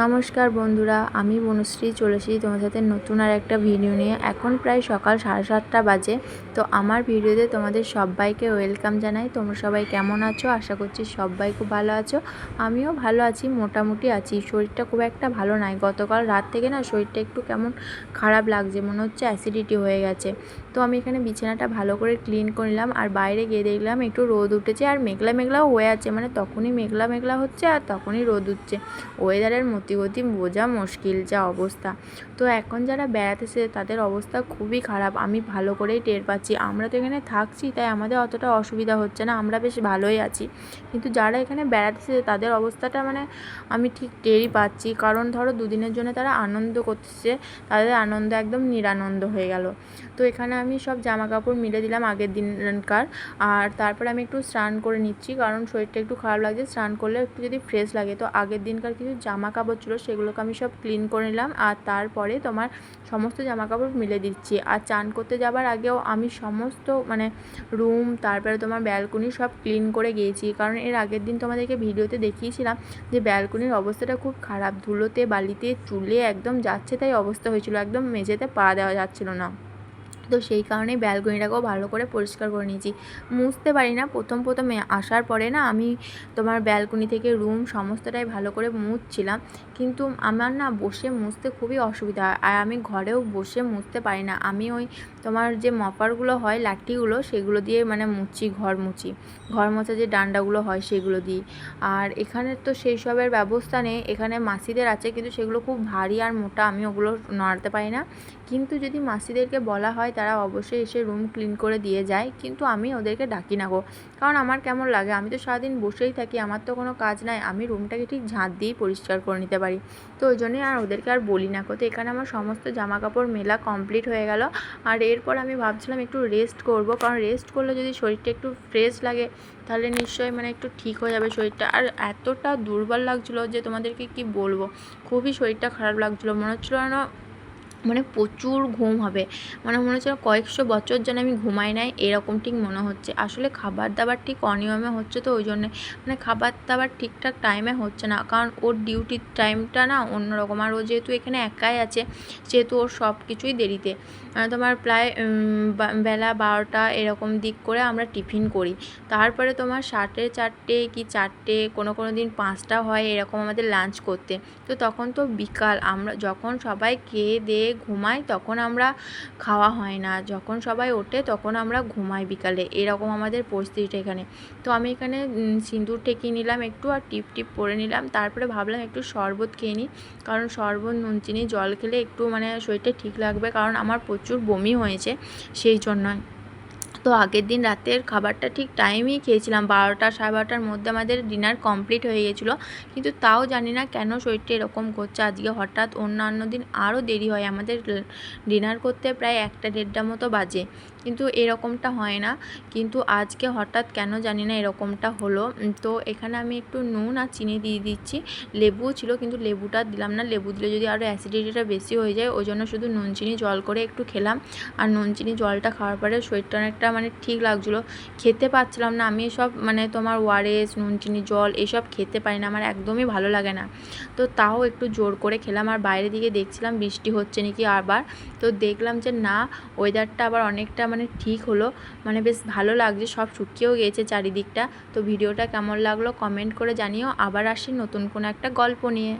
নমস্কার বন্ধুরা, আমি বনশ্রী, চলে এসেছি তোমার সাথে নতুন আর একটা ভিডিও নিয়ে। এখন প্রায় সকাল সাড়ে সাতটা বাজে, তো আমার ভিডিওতে তোমাদের সবাইকে ওয়েলকাম জানাই। তোমরা সবাই কেমন আছো? আশা করছি সবাই খুব ভালো আছো। আমিও ভালো আছি, মোটামুটি আছি। শরীরটা খুব একটা ভালো নাই। গতকাল রাত থেকে না শরীরটা একটু কেমন খারাপ লাগছে, মনে হচ্ছে অ্যাসিডিটি হয়ে গেছে। তো আমি এখানে বিছানাটা ভালো করে ক্লিন করে নিলাম। আর বাইরে গিয়ে দেখলাম একটু রোদ উঠেছে আর মেঘলা মেঘলাও হয়ে আছে। মানে তখনই মেঘলা মেঘলা হচ্ছে আর তখনই রোদ উঠছে। ওয়েদারের মতিগতি বোঝা মুশকিল যা অবস্থা। তো এখন যারা বেড়াতেছে তাদের অবস্থা খুবই খারাপ। আমি ভালো করেই টের পাচ্ছি। আমরা তো এখানে থাকছি, তাই আমাদের অতটা অসুবিধা হচ্ছে না। আমরা বেশ ভালোই আছি। কিন্তু যারা এখানে বেড়াতেছে তাদের অবস্থাটা মানে আমি ঠিক টেরই পাচ্ছি। কারণ ধরো দুদিনের জন্য তারা আনন্দ করছে তাদের আনন্দ একদম নিরানন্দ হয়ে গেল। তো এখানে আমি সব জামা কাপড় মিলে দিলাম আগের দিনকার। আর তারপরে আমি একটু স্নান করে নিচ্ছি, কারণ শরীরটা একটু খারাপ লাগছে। স্নান করলে একটু যদি ফ্রেশ লাগে, তো আগের দিনকার কিছু জামা কাপড় ছিল, সেগুলোকে আমি সব ক্লিন করে নিলাম। আর তারপরে তোমার সমস্ত জামা কাপড় মিলে দিচ্ছি। আর চান করতে যাবার আগেও আমি সমস্ত মানে রুম তারপরে তোমার ব্যালকনি সব ক্লিন করে গিয়েছি। কারণ এর আগের দিন তোমাদেরকে ভিডিওতে দেখিয়েছিলাম যে ব্যালকনির অবস্থাটা খুব খারাপ। ধুলোতে, বালিতে, চুলে একদম যাচ্ছে তাই অবস্থা হয়েছিল। একদম মেঝেতে পা দেওয়া যাচ্ছিল না। তো সেই কারণেই ব্যালকনিটাকেও ভালো করে পরিষ্কার করে নিয়েছি। মুছতে পারি না, প্রথম প্রথমে আসার পরে না আমি তোমার ব্যালকনি থেকে রুম সমস্তটাই ভালো করে মুছছিলাম। কিন্তু আমার না বসে মুছতে খুবই অসুবিধা হয়। আর আমি ঘরেও বসে মুছতে পারি না। আমি ওই তোমার যে মপারগুলো হয়, লাঠিগুলো, সেগুলো দিয়ে মানে মুছি, ঘর মুছি। ঘর মোছা যে ডান্ডাগুলো হয়, সেগুলো দিই। আর এখানে তো সেই সবের ব্যবস্থা নেই। এখানে মাসিদের আছে, কিন্তু সেগুলো খুব ভারী আর মোটা। আমি ওগুলো নাড়তে পারি না। কিন্তু যদি মাসিদেরকে বলা হয় তারা অবশ্যই এসে রুম ক্লিন করে দিয়ে যায়। কিন্তু আমি ওদেরকে ডাকি না গো। কারণ আমার কেমন লাগে? আমি তো সারাদিন বসেই থাকি, আমার তো কোনো কাজ নাই। আমি রুমটাকে ঠিক ঝাঁট দিয়েই পরিষ্কার করে নিতে পারি। তো ওই জন্যই আর ওদেরকে আর বলি না তো এখানে আমার সমস্ত জামা কাপড় মেলা কমপ্লিট হয়ে গেল। আর এরপর আমি ভাবছিলাম একটু রেস্ট করব। কারণ রেস্ট করলে যদি শরীরটা একটু ফ্রেশ লাগে, তাহলে নিশ্চয়ই মানে একটু ঠিক হয়ে যাবে শরীরটা। আর এতটা দুর্বল লাগছিল যে তোমাদেরকে কি বলব? খুবই শরীরটা খারাপ লাগছিল। মনে হচ্ছিল না মানে প্রচুর ঘুম হবে। মানে মনে হচ্ছে কয়েকশো বছর যেন আমি ঘুমাই নাই, এরকম ঠিক মনে হচ্ছে। আসলে খাবার দাবার ঠিক অনিয়মে হচ্ছে তো ওই জন্যে। মানে খাবার দাবার ঠিকঠাক টাইমে হচ্ছে না। কারণ ওর ডিউটির টাইমটা না অন্যরকম। আর ও যেহেতু এখানে একাই আছে, সেহেতু ওর সব কিছুই দেরিতে। মানে তোমার প্রায় বেলা বারোটা এরকম দিক করে আমরা টিফিন করি। তারপরে তোমার সাড়ে চারটে কি চারটে, কোনো কোনো দিন পাঁচটা হয় এরকম আমাদের লাঞ্চ করতে। তো তখন তো বিকাল। আমরা যখন সবাই খেয়ে দিয়ে ঘুমাই তখন আমরা খাওয়া হয় না। যখন সবাই ওঠে তখন আমরা ঘুমাই বিকালে। এরকম আমাদের পরিস্থিতিটা এখানে। তো আমি এখানে সিঁদুর ঠেকিয়ে নিলাম একটু আর টিপ টিপ পরে নিলাম। তারপরে ভাবলাম একটু শরবত খেয়ে নিই। কারণ শরবত, নুন, চিনি, জল খেলে একটু মানে শরীরটা ঠিক লাগবে। কারণ আমার প্রচুর বমি হয়েছে সেই জন্য তো আগের দিন রাতের খাবারটা ঠিক টাইমেই খেয়েছিলাম। বারোটা সাড়ে বারোটার মধ্যে আমাদের ডিনার কমপ্লিট হয়ে গেছিল কিন্তু তাও জানি না কেন শরীরটা এরকম করছে। আজকে হঠাৎ অন্যান্য দিন আরও দেরি হয়। আমাদের ডিনার করতে প্রায় একটা দেড়টা মতো বাজে। কিন্তু এরকমটা হয় না। কিন্তু আজকে হঠাৎ কেন জানি না এরকমটা হলো। তো এখানে আমি একটু নুন আর চিনি দিয়ে দিচ্ছি। লেবু ছিল কিন্তু লেবুটা দিলাম না। লেবু দিলে যদি আরও অ্যাসিডিটিটা বেশি হয়ে যায়, ওই জন্য শুধু নুন, চিনি, জল করে একটু খেলাম। আর নুন, চিনি, জলটা খাওয়ার পরে শরীরটা অনেকটা মানে ঠিক লাগছিল। খেতে পারছিলাম না। আমি সব মানে তোমার ওয়ারেস, নুন, চিনি, জল এসব খেতে পারি না। আমার একদমই ভালো লাগে না। তো তাও একটু জোর করে খেলাম। আর বাইরে দিকে দেখছিলাম বৃষ্টি হচ্ছে নাকি আবার। তো দেখলাম যে না ওয়েদারটা আবার অনেকটা মানে ঠিক হলো। মানে বেশ ভালো লাগছে, সব শুকিয়েও গিয়েছে চারিদিকটা। তো ভিডিওটা কেমন লাগল কমেন্ট করে জানিও। আবার আসি নতুন কোনো একটা গল্প নিয়ে।